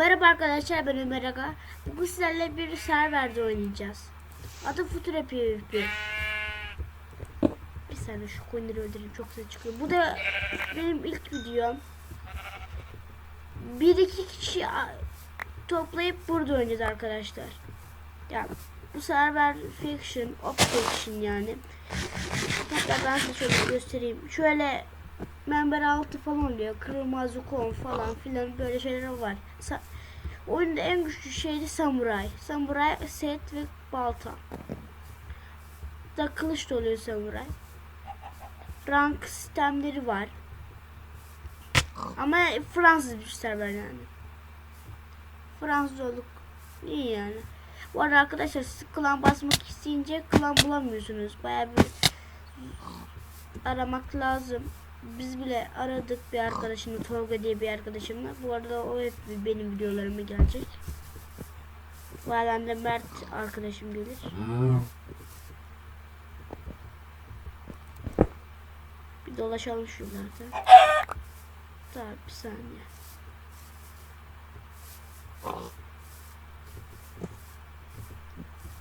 arkadaşlar ben Ömer Aga. Bugün sizlerle bir serverde oynayacağız. Adı Future PvP. Bir saniye şu coinleri öldüreyim çok ses çıkıyor. Bu da benim ilk videom. Bir iki kişi toplayıp burada oynayacağız arkadaşlar. Ya bu server fiction, op fiction yani. Hatta ben size şöyle göstereyim. Şöyle member altı falan oluyor. Kırılmaz kon falan filan böyle şeyler var. Sa- Oyunda en güçlü şey de samuray. Samuray set ve balta. Da kılıç da oluyor samuray. Rank sistemleri var. Ama Fransız bir server yani. Fransız olduk. İyi yani. Bu arada arkadaşlar siz klan basmak isteyince klan bulamıyorsunuz. Bayağı bir aramak lazım. Biz bile aradık bir arkadaşımla Tolga diye bir arkadaşımla. Bu arada o hep benim videolarıma gelecek. Bazen de Mert arkadaşım gelir. Bir dolaşalım şuralarda. Daha bir saniye.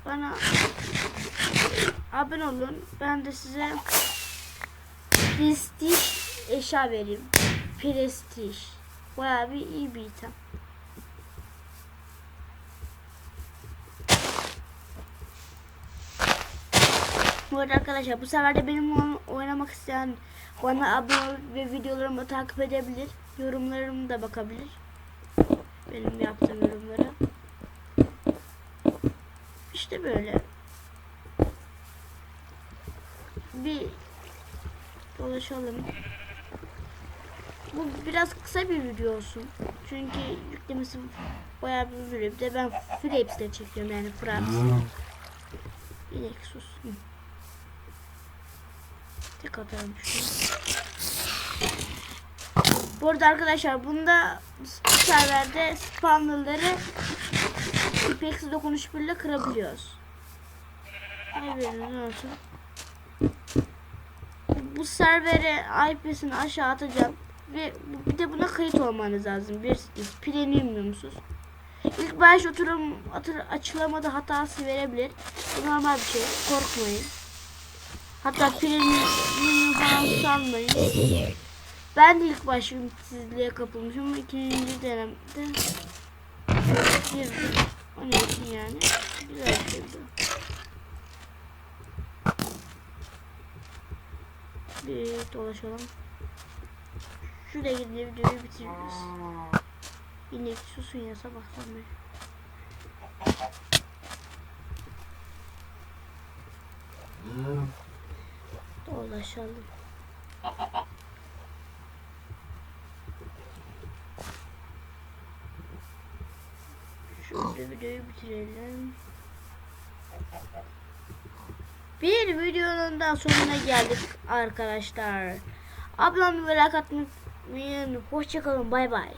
Bana abone olun. Ben de size prestij eşya vereyim. Prestij. Bayağı bir iyi bir item. Bu arada arkadaşlar bu sefer de benim oyn- oynamak isteyen bana abone olup ve videolarımı takip edebilir. Yorumlarımı da bakabilir. Benim yaptığım yorumlara. İşte böyle. Bir dolaşalım. Bu biraz kısa bir video olsun. Çünkü yüklemesi bayağı bir uzun. Bir de ben Frapes'te çekiyorum yani Fraps. İnek sus. Hı. Tek atarım şunu. Bu arada arkadaşlar bunda bu serverde spawnerları ipeksi dokunuş birle kırabiliyoruz. Haberiniz olsun. Bu servere IP'sini aşağı atacağım. Ve bir de buna kayıt olmanız lazım. Bir premium musunuz? İlk baş oturum atır, açılamada hatası verebilir. Bu normal bir şey. Korkmayın. Hatta premium falan sanmayın. Ben de ilk baş ümitsizliğe kapılmışım ikinci girdim. Onun için yani güzel bir şey Bir dolaşalım. Şuraya gidip videoyu bitiririz. İnek susun ya sabahtan beri. Dolaşalım. Şurada videoyu bitirelim. Bir videonun daha sonuna geldik arkadaşlar. Ablam atmayı unutmayın. Hoşçakalın bay bay.